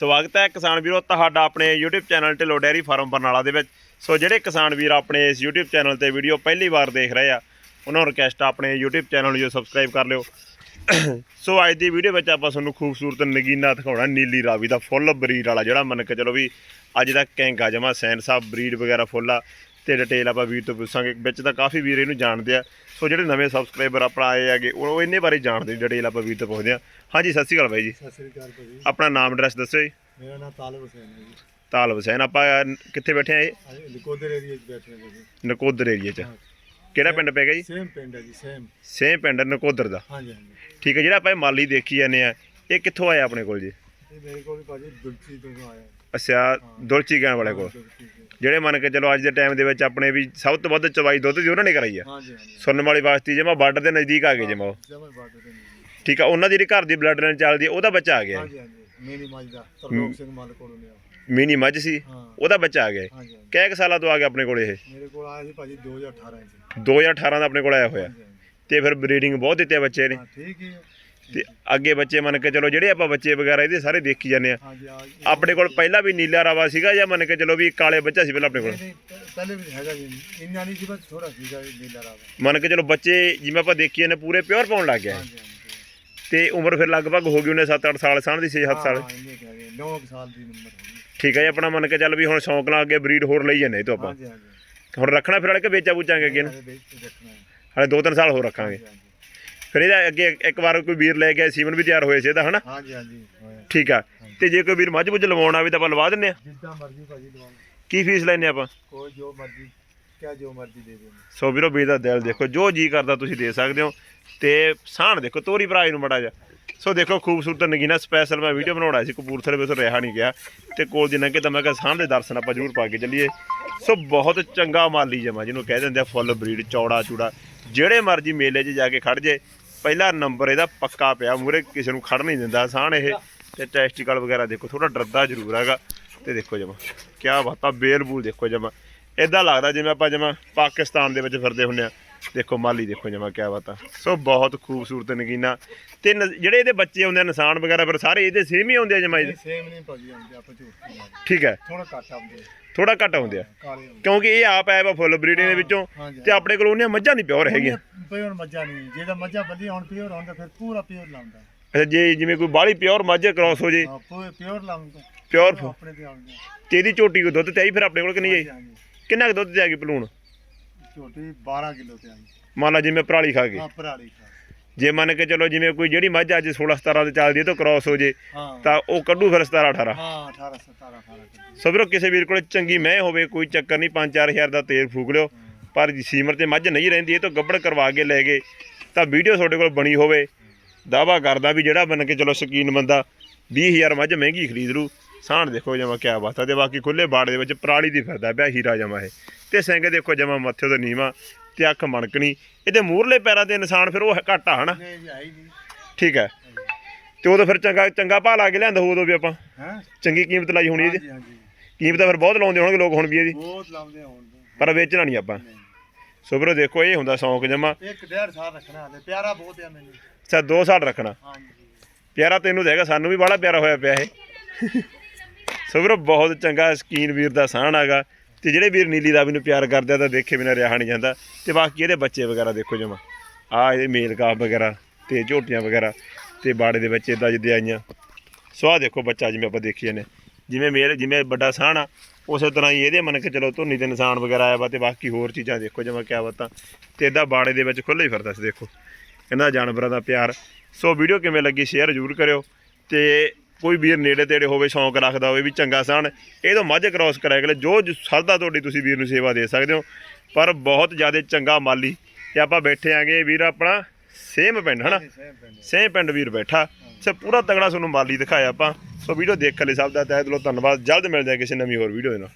ਸਵਾਗਤ ਹੈ ਕਿਸਾਨ ਵੀਰੋ ਤੁਹਾਡਾ ਆਪਣੇ YouTube channel Dhillon dairy farm Barnala ਦੇ ਵਿੱਚ। ਸੋ ਜਿਹੜੇ ਕਿਸਾਨ ਵੀਰ ਆਪਣੇ ਇਸ YouTube ਚੈਨਲ ਤੇ ਵੀਡੀਓ ਪਹਿਲੀ ਵਾਰ ਦੇਖ ਰਹੇ ਆ, ਉਹਨਾਂ ਨੂੰ ਰਿਕਵੈਸਟ ਆਪਣੇ YouTube ਚੈਨਲ ਨੂੰ ਜੋ ਸਬਸਕ੍ਰਾਈਬ ਕਰ ਲਿਓ। ਸੋ ਅੱਜ ਦੀ ਵੀਡੀਓ ਵਿੱਚ ਆਪਾਂ ਤੁਹਾਨੂੰ ਖੂਬਸੂਰਤ ਨਗੀਨਾ ਦਿਖਾਉਣਾ, ਨੀਲੀ ਰਾਵੀ ਦਾ ਫੁੱਲ ਬਰੀਡ ਵਾਲਾ ਜਿਹੜਾ ਮੰਨ ਕੇ ਚਲੋ ਵੀ ਅੱਜ ਦਾ ਕੈਂਗਾ ਜਮਾ ਸੈਨ ਸਾਹਿਬ ਬਰੀਡ ਵਗੈਰਾ ਫੁੱਲ ਆ। ਤੇ ਡਿਟੇਲ ਆਪਾਂ ਵੀਰ ਤੋਂ ਪੁੱਛਾਂਗੇ। ਵਿੱਚ ਤਾਂ ਕਾਫੀ ਵੀਰ ਇਹਨੂੰ ਜਾਣਦੇ ਆ। ਸੋ ਜਿਹੜੇ ਨਵੇਂ ਸਬਸਕ੍ਰਾਈਬਰ ਆਪਣਾ ਆਏ ਹੈਗੇ ਉਹ ਇਹਨੇ ਬਾਰੇ ਜਾਣਦੇ ਡਿਟੇਲ ਆਪਾਂ ਵੀਰ ਤੋਂ ਪੁੱਛਦੇ ਆ। ਹਾਂਜੀ ਸਤਿ ਸ਼੍ਰੀ ਅਕਾਲ ਬਾਈ ਜੀ। ਸਤਿ ਸ੍ਰੀ ਅਕਾਲ ਭਾਜੀ। ਆਪਣਾ ਨਾਮ ਐਡਰੈਸ ਦੱਸੋ ਜੀ। ਮੇਰਾ ਨਾਮ ਤਾਲਬ ਹੁਸੈਨ ਹੈ ਜੀ। ਤਾਲ ਹੁਸੈਨ ਆਪਾਂ ਕਿੱਥੇ ਬੈਠੇ ਆ ਇਹ? ਅਸੀਂ ਲਿਕੋਦਰ ਏਰੀਆ 'ਚ ਬੈਠੇ ਹਾਂ ਜੀ। ਨਕੋਦਰ ਏਰੀਆ 'ਚ। ਕਿਹੜਾ ਪਿੰਡ ਪੈ ਗਿਆ ਜੀ? ਸੇਮ ਪਿੰਡ ਹੈ ਜੀ ਸੇਮ। ਸੇਮ ਪਿੰਡ ਨਕੋਦਰ ਦਾ। ਹਾਂਜੀ ਹਾਂਜੀ। ਠੀਕ ਹੈ ਜਿਹੜਾ ਆਪਾਂ ਇਹ ਮਾਲੀ ਦੇਖੀ ਜਾਂਦੇ ਆ ਇਹ ਕਿੱਥੋਂ ਆਇਆ ਆਪਣੇ ਕੋਲ ਜੀ? ਇਹ ਮੇਰੇ ਕੋਲ ਵੀ ਭਾਜੀ ਦੁਲਚੀ ਤੋਂ ਆਇਆ। ਅੱਛਾ ਦੁਲਚੀ ਗਾਂ ਵਾਲੇ ਕੋਲ। ਜਿਹੜੇ ਮੰਨ ਕੇ ਚਲੋ ਅੱਜ ਦੇ ਟਾਈਮ ਦੇ ਵਿੱਚ ਆਪਣੇ ਵੀ ਸਭ ਤੋਂ ਵੱਧ ਚਵਾਈ ਦੁੱਧ ਦੀ ਉਹਨਾਂ ਨੇ ਕਰਾਈ ਆ। ਹਾਂਜੀ ਹਾਂਜੀ। ਸੁਣਨ ਵਾਲੀ ਵਾਸਤੇ ਜਮਾ ਬਾਰਡਰ ਦੇ ਨਜ਼ਦੀਕ ਆ ਗਏ ਜਮਾ ਉਹ। ਬਾਰਡਰ ਠੀਕ ਆ ਉਹਨਾਂ ਦੀ ਜਿਹੜੀ ਘਰ ਦੀ ਬਲੱਡ ਲਾਈਨ ਚੱਲਦੀ ਆ ਉਹਦਾ ਬੱਚਾ ਆ ਗਿਆ। ਹਾਂਜੀ ਹਾਂਜੀ। ਮੇਰੀ ਮਾਜ ਦਾ ਤਰਲੋਕ ਸਿੰਘ ਮੱਲ ਕੋਲੋਂ ਲਿਆ। ਮਿਨੀ ਮੱਝ ਸੀ ਹਾਂ। ਉਹਦਾ ਬੱਚਾ ਆ ਗਿਆ। ਹਾਂਜੀ ਹਾਂਜੀ। ਕੁ ਸਾਲਾਂ ਤੋਂ ਆ ਗਿਆ ਆਪਣੇ ਕੋਲ ਇਹ? ਮੇਰੇ ਕੋਲ ਆਇਆ ਸੀ ਭਾਜੀ 2018 ਚ। 2018 ਦਾ ਆਪਣੇ ਕੋਲ ਆਇਆ ਹੋਇਆ। ਹਾਂਜੀ ਹਾਂਜੀ। ਤੇ ਫਿਰ ਬਰੀਡਿੰਗ ਬਹੁਤ ਦਿੱਤੇ ਆ ਬੱਚੇ ਨੇ। ਹਾਂ ਠੀਕ ਹੀ ਹੈ ਤੇ ਅੱਗੇ ਬੱਚੇ ਮੰਨ ਕੇ ਚਲੋ ਜਿਹੜੇ ਆਪਾਂ ਬੱਚੇ ਵਗੈਰਾ ਇਹਦੇ ਸਾਰੇ ਦੇਖੀ ਜਾਂਦੇ ਆ। ਹਾਂਜੀ ਆ ਆਪਣੇ ਕੋਲ ਪਹਿਲਾਂ ਵੀ ਨੀਲਾ ਰਾਵਾ ਸੀਗਾ ਜਾਂ ਮੰਨ ਕੇ ਚਲੋ ਵੀ ਕਾਲੇ ਬੱਚਾ ਸੀ ਪਹਿਲਾਂ ਆਪਣੇ ਕੋਲ? ਪਹਿਲੇ ਵੀ ਹੈਗਾ ਜੀ ਇੰਨਾ ਨਹੀਂ ਸੀ ਬਸ ਥੋੜਾ ਸੀਗਾ ਨੀਲਾ ਰਾਵਾ। ਮੰਨ ਕੇ ਚਲੋ ਬੱਚੇ ਜਿਵੇਂ ਆਪਾਂ ਦੇਖੀਏ ਨੇ ਪੂਰੇ ਪਿਓਰ ਪਾਉਣ ਲੱਗ ਗਿਆ ਹਾਂਜੀ ਤੇ ਉਮਰ ਫਿਰ ਲਗਭਗ ਹੋ ਗਈ ਉਹਨੇ 7-8 ਸਾਲ ਸਾਣ ਦੀ 6-7 ਸਾਲ। ਹਾਂ ਇੰਨੇ ਕੁ ਹੈਗੇ 9 ਸਾਲ ਦੀ ਉਮਰ ਠੀਕ ਹੈ ਜੀ ਆਪਣਾ ਮੰਨ ਕੇ ਚੱਲ ਵੀ ਹੁਣ ਸ਼ੌਂਕ ਨਾਲ ਅੱਗੇ ਬਰੀਡ ਹੋਰ ਲਈ ਜਾਂਦੇ ਇਹ ਤੋਂ ਆਪਾਂ। ਹਾਂਜੀ ਹਾਂਜੀ। ਹੁਣ ਰੱਖਣਾ ਫਿਰ ਵਾਲੇ ਕਿ ਵੇਚਾ ਬੂਚਾਂਗੇ ਅੱਗੇ ਨੂੰ? ਹਲੇ 2-3 ਸਾਲ ਹੋਰ ਰੱਖਾਂਗੇ। ਫਿਰ ਇਹਦਾ ਅੱਗੇ ਇੱਕ ਵਾਰ ਕੋਈ ਵੀਰ ਲੈ ਗਿਆ ਸੀਮਨ ਵੀ ਤਿਆਰ ਹੋਏ ਸੀ ਇਹਦਾ ਹਨਾ? ਹਾਂਜੀ ਹਾਂਜੀ ਹੋਇਆ। ਠੀਕ ਆ। ਤੇ ਜੇ ਕੋਈ ਵੀਰ ਮੱਝ ਬੁੱਝ ਲਵਾਉਣ ਆਵੇ ਤਾਂ ਆਪਾਂ ਲਵਾ ਦਿੰਨੇ ਆ? ਜਿੱਦਾਂ ਮਰਜ਼ੀ ਭਾਜੀ ਦਵਾਉਣ ਕੀ ਫੀਸ ਲੈਨੇ ਆਪਾਂ? ਕੋਈ ਜੋ ਮਰਜ਼ੀ ਕਿਆ ਜੋ ਮਰਜ਼ੀ ਦੇ ਦੇਣ ਸੋ ਵੀਰੋ ਵੀਰ ਦਾ ਦਿਲ ਦੇਖੋ ਜੋ ਜੀ ਕਰਦਾ ਤੁਸੀਂ ਦੇ ਸਕਦੇ ਹੋ। ਤੇ ਸਾਹਣ ਦੇਖੋ ਤੋਰੀ ਭਰਾ ਨੂੰ ਮੜਾ ਜਾ ਸੋ ਦੇਖੋ ਖੂਬਸੂਰਤ ਨਗੀਨਾ ਸਪੈਸ਼ਲ ਮੈਂ ਵੀਡੀਓ ਬਣਾਉਣਾ ਸੀ ਕਪੂਰਥਲੇ ਵਿੱਚ ਰਿਹਾ ਨਹੀਂ ਗਿਆ। ਤੇ ਕੋਲ ਦੀ ਲੰਘੇ ਤਾਂ ਮੈਂ ਕਿਹਾ ਸਾਹਮਣੇ ਦਰਸ਼ਨ ਆਪਾਂ ਜ਼ਰੂਰ ਪਾ ਕੇ ਚੱਲੀਏ। ਸੋ ਬਹੁਤ ਚੰਗਾ ਮਾਲੀ ਜਮਾ ਜਿਹਨੂੰ ਕਹਿ ਦਿੰਦੇ ਆ ਫੁੱਲ ਬਰੀਡ ਚੌੜਾ ਚੂੜਾ ਜਿਹੜੇ ਮਰਜ਼ੀ ਮੇਲੇ 'ਚ ਜਾ ਕੇ ਖੜ ਜੇ ਪਹਿਲਾ ਨੰਬਰ ਇਹਦਾ ਪੱਕਾ ਪਿਆ ਮੂਰੇ ਕਿਸੇ ਨੂੰ ਖੜ ਨਹੀਂ ਦਿੰਦਾ, ਸਾਹਣ ਇਹ ਤੇ ਟੈਸਟੀਕਲ ਵਗੈਰਾ ਦੇਖੋ ਥੋੜਾ ਡਰਦਾ ਜ਼ਰੂਰ ਹੈਗਾ। ਤੇ ਦੇਖੋ ਜਮਾ, ਕਿਆ ਬਾਤਾਂ, ਬੇਲਬੂਲ ਦੇਖੋ ਜਮਾ। ਇਦਾਂ ਲੱਗਦਾ ਜਿਵੇਂ ਆਪਾਂ ਜਮਾ ਪਾਕਿਸਤਾਨ ਦੇ ਵਿੱਚ ਫਿਰਦੇ ਹੁੰਨੇ ਆ। ਦੇਖੋ ਮਾਲੀ ਦੇਖੋ ਜਮਾ ਕਿਆ ਬਾਤਾਂ ਸੋ ਬਹੁਤ ਖੂਬਸੂਰਤ ਨਗੀਨਾ। ਤੇ ਨ- ਜਿਹੜੇ ਇਹਦੇ ਬੱਚੇ ਹੁੰਦੇ ਆ ਨਿਸ਼ਾਨ ਵਗੈਰਾ ਫਿਰ ਸਾਰੇ ਇਹਦੇ ਸੇਮ ਹੀ ਹੁੰਦੇ ਆ ਜਮਾ ਇਹਦੇ? ਸੇਮ ਨਹੀਂ ਭਾਜੀ ਆਉਂਦੇ ਆਪਾਂ ਝੂਠ ਠੀਕ ਹੈ। ਥੋੜਾ ਘੱਟ ਆਉਂਦੇ ਥੋੜਾ ਘੱਟ ਹੁੰਦੇ ਆ। ਕਾਲੇ ਕਿਉਂਕਿ ਇਹ ਆਪ ਆਇਆ ਵਾ ਫੁੱਲ ਬਰੀਡਿੰਗ ਦੇ ਵਿੱਚੋਂ ਹਾਂਜੀ ਤੇ ਆਪਣੇ ਕੋਲ ਉਹਨੀਆਂ ਮੱਝਾਂ ਨਹੀਂ ਪਿਓਰ ਹੈਗੀਆਂ। ਪਿਓਰ ਮੱਝਾਂ ਨਹੀਂ ਜਿਹਦਾ ਮੱਝਾਂ ਬੱਲੀ ਹੁਣ ਪਿਓਰ ਹੁੰਦਾ ਫਿਰ ਪੂਰਾ ਪਿਓਰ ਲਾਉਂਦਾ। ਅੱਛਾ ਜੇ ਜਿਵੇਂ ਕੋਈ ਬਾਹਲੀ ਪਿਓਰ ਮੱਝ ਕ੍ਰਾਸ ਹੋ ਜੇ ਹਾਂ ਪੂਰੇ ਪਿਓਰ ਲਾਉਂਦਾ ਪਿਓਰ ਆਪਣੇ ਤੇ ਆਉਂਦੇ ਤੇ ਇਹਦੀ ਝੋਟੀ ਕੋ ਦੁੱਧ ਤੇ ਆਈ ਫਿਰ ਆਪਣੇ ਕੋਲ ਕਿ ਨਹੀਂ ਆਈ? ਹਾਂਜੀ ਕਿੰਨਾ ਕੁ ਦੁੱਧ ਤੇ ਆ ਗਈ ਪਲੂਣ ਛੋਟੀ 12 ਕਿਲੋ ਤੇ ਆਈ। ਮੰਨ ਲਾ ਜਿਵੇਂ ਪਰਾਲੀ ਖਾ ਗਈ ਹਾਂ ਭਰਾੜੀ ਖਾ ਜੇ ਮੰਨ ਕੇ ਚਲੋ ਜਿਵੇਂ ਕੋਈ ਜਿਹੜੀ ਮੱਝ ਅੱਜ 16 17 ਤੇ ਚੱਲਦੀ ਹੈ ਤਾਂ ਕ੍ਰਾਸ ਹੋ ਜੇ ਹਾਂ। ਤਾਂ ਉਹ ਕੱਢੂ ਫਿਰ 17 18 ਹਾਂ 18 17 18 ਕਿਲੋ ਸੋ ਵੀਰੋ ਕਿਸੇ ਵੀਰ ਕੋਲ ਚੰਗੀ ਮੈਂ ਹੋਵੇ ਕੋਈ ਚੱਕਰ ਨਹੀਂ 5-4000 ਦਾ ਤੇਲ ਫੂਕ ਲਿਓ ਪਰ ਸੀਮਰ ਤੇ ਮੱਝ ਨਹੀਂ ਰਹਿੰਦੀ ਇਹ ਤੋਂ ਗੱਬੜ ਕਰਵਾ ਕੇ ਲੈ ਗਏ ਤਾਂ ਵੀਡੀਓ ਤੁਹਾਡੇ ਕੋਲ ਬਣੀ ਹੋਵੇ ਦਾਵਾ ਕਰਦਾ ਵੀ ਜਿਹੜਾ ਬਣ ਕੇ ਚਲੋ ਸ਼ਕੀਨ ਬੰਦਾ 20000 ਮੱਝ ਮਹਿੰਗੀ ਖਰੀਦ ਲੂ ਸਾਹਣ ਦੇਖੋ ਜਮਾ ਕਿਆ ਬਾਤ ਆ ਤੇ ਬਾਕੀ ਖੁੱਲੇ ਬਾੜ ਦੇ ਵਿੱਚ ਪਰਾਲੀ ਦੀ ਫਿਰਦਾ ਪਿਆ ਹੀਰਾ ਜਮਾ ਇਹ। ਤੇ ਸਿੰਘ ਦੇਖੋ ਜਮਾ ਮੱਥੇ ਤੋਂ ਨੀਵਾ ਤੇ ਅੱਖ ਮਣਕਣੀ। ਇਹਦੇ ਮੂਰਲੇ ਪੈਰਾਂ ਦੇ ਨਿਸ਼ਾਨ ਫਿਰ ਉਹ ਘੱਟ ਆ ਹਨਾ? ਠੀਕ ਹੈ। ਤੇ ਉਦੋਂ ਫਿਰ ਚੰਗਾ ਚੰਗਾ ਭਾਅ ਲਾ ਕੇ ਲਿਆਂਦਾ ਉਦੋਂ ਵੀ ਆਪਾਂ। ਚੰਗੀ ਕੀਮਤ ਲਾਈ ਹੋਣੀ ਇਹਦੀ। ਕੀਮਤ ਤਾਂ ਫਿਰ ਬਹੁਤ ਲਾਉਂਦੇ ਹੋਣਗੇ ਲੋਕ ਹੁਣ ਵੀ ਇਹਦੀ। ਬਹੁਤ ਲਾਉਂਦੇ ਹੁਣ ਪਰ ਵੇਚਣਾ ਨਹੀਂ ਆਪਾਂ। ਸੋ ਵੀਰੋ ਦੇਖੋ ਇਹ ਹੁੰਦਾ ਸ਼ੌਂਕ ਜਮਾ। ਇੱਕ ਡੇਢ ਸਾਲ ਰੱਖਣਾ ਹਲੇ ਪਿਆਰਾ ਬਹੁਤ ਆ ਮੈਨੂੰ। ਅੱਛਾ 2 ਸਾਲ ਰੱਖਣਾ। ਹਾਂਜੀ। ਪਿਆਰਾ ਤੈਨੂੰ ਤਾਂ ਹੈਗਾ ਸਾਨੂੰ ਵੀ ਬੜਾ ਪਿਆਰਾ ਹੋਇਆ ਪਿਆ ਇਹ। ਸੋ ਵੀਰੋ ਬਹੁਤ ਚੰਗਾ ਸਕੀਨ ਵੀਰ ਦਾ ਸਾਹਣ ਹੈਗਾ ਤੇ ਜਿਹੜੇ ਵੀਰ ਨੀਲੀ ਰਾਵੀ ਨੂੰ ਪਿਆਰ ਕਰਦੇ ਆ ਤਾਂ ਦੇਖੇ ਬਿਨਾਂ ਰਿਹਾ ਨਹੀਂ ਜਾਂਦਾ ਤੇ ਬਾਕੀ ਇਹਦੇ ਬੱਚੇ ਵਗੈਰਾ ਦੇਖੋ ਜਮਾ। ਆ ਇਹਦੇ ਮੇਲ ਕਾਪ ਵਗੈਰਾ ਤੇ ਝੋਟੀਆਂ ਵਗੈਰਾ ਤੇ ਬਾੜੇ ਦੇ ਵਿੱਚ ਇਦਾਂ ਜਿੱਦੇ ਆਈਆਂ। ਸੋ ਆਹ ਦੇਖੋ ਬੱਚਾ ਜਿਵੇਂ ਆਪਾਂ ਦੇਖੀ ਜਾਂਦੇ ਜਿਵੇਂ ਮੇਲ, ਜਿਵੇਂ ਵੱਡਾ ਸਾਹਣ ਆ, ਉਸੇ ਤਰ੍ਹਾਂ ਹੀ ਇਹਦੇ ਮੰਨ ਕੇ ਚਲੋ ਧੁੰਨੀ ਦੇ ਨਿਸ਼ਾਨ ਵਗੈਰਾ ਆਇਆ ਵਾ ਤੇ ਬਾਕੀ ਹੋਰ ਚੀਜ਼ਾਂ ਦੇਖੋ ਜਿਵੇਂ ਕਿਆ ਬਾਤਾਂ। ਤੇ ਇਦਾਂ ਬਾੜੇ ਦੇ ਵਿੱਚ ਖੁੱਲ੍ਹਾ ਹੀ ਫਿਰਦਾ ਸੀ ਦੇਖੋ। ਇਹਨਾਂ ਜਾਨਵਰਾਂ ਦਾ ਪਿਆਰ। ਸੋ ਵੀਡੀਓ ਕਿਵੇਂ ਲੱਗੀ ਸ਼ੇਅਰ ਜ਼ਰੂਰ ਕਰਿਓ ਤੇ ਕੋਈ ਵੀਰ ਨੇੜੇ ਤੇੜੇ ਹੋਵੇ ਸ਼ੌਂਕ ਰੱਖਦਾ ਹੋਵੇ ਵੀ ਚੰਗਾ ਸਾਣ ਇਹ ਤੋਂ ਮੱਝ ਕ੍ਰਾਸ ਕਰਾਇਆ ਗਲੇ ਜੋ ਸਰਦਾ ਤੁਹਾਡੀ ਤੁਸੀਂ ਵੀਰ ਨੂੰ ਸੇਵਾ ਦੇ ਸਕਦੇ ਹੋ ਪਰ ਬਹੁਤ ਜ਼ਿਆਦਾ ਚੰਗਾ ਮਾਲੀ। ਤੇ ਆਪਾਂ ਬੈਠੇ ਆਂਗੇ ਵੀਰ ਆਪਣਾ ਸੇਮ ਪਿੰਡ ਹਨਾ? ਸੇਮ ਪਿੰਡ। ਵੀਰ ਬੈਠਾ। ਸੇ ਪੂਰਾ ਤਗੜਾ ਤੁਹਾਨੂੰ ਮਾਲੀ ਦਿਖਾਇਆ ਆਪਾਂ। ਸੋ ਵੀਡੀਓ ਦੇਖਣ ਲਈ ਸਭ ਦਾ ਤਹਿ ਦਿਲੋਂ ਧੰਨਵਾਦ। ਜਲਦ ਮਿਲਦੇ ਹਾਂ ਕਿਸੇ ਨਵੀਂ ਹੋਰ ਵੀਡੀਓ ਦੇ ਨਾਲ।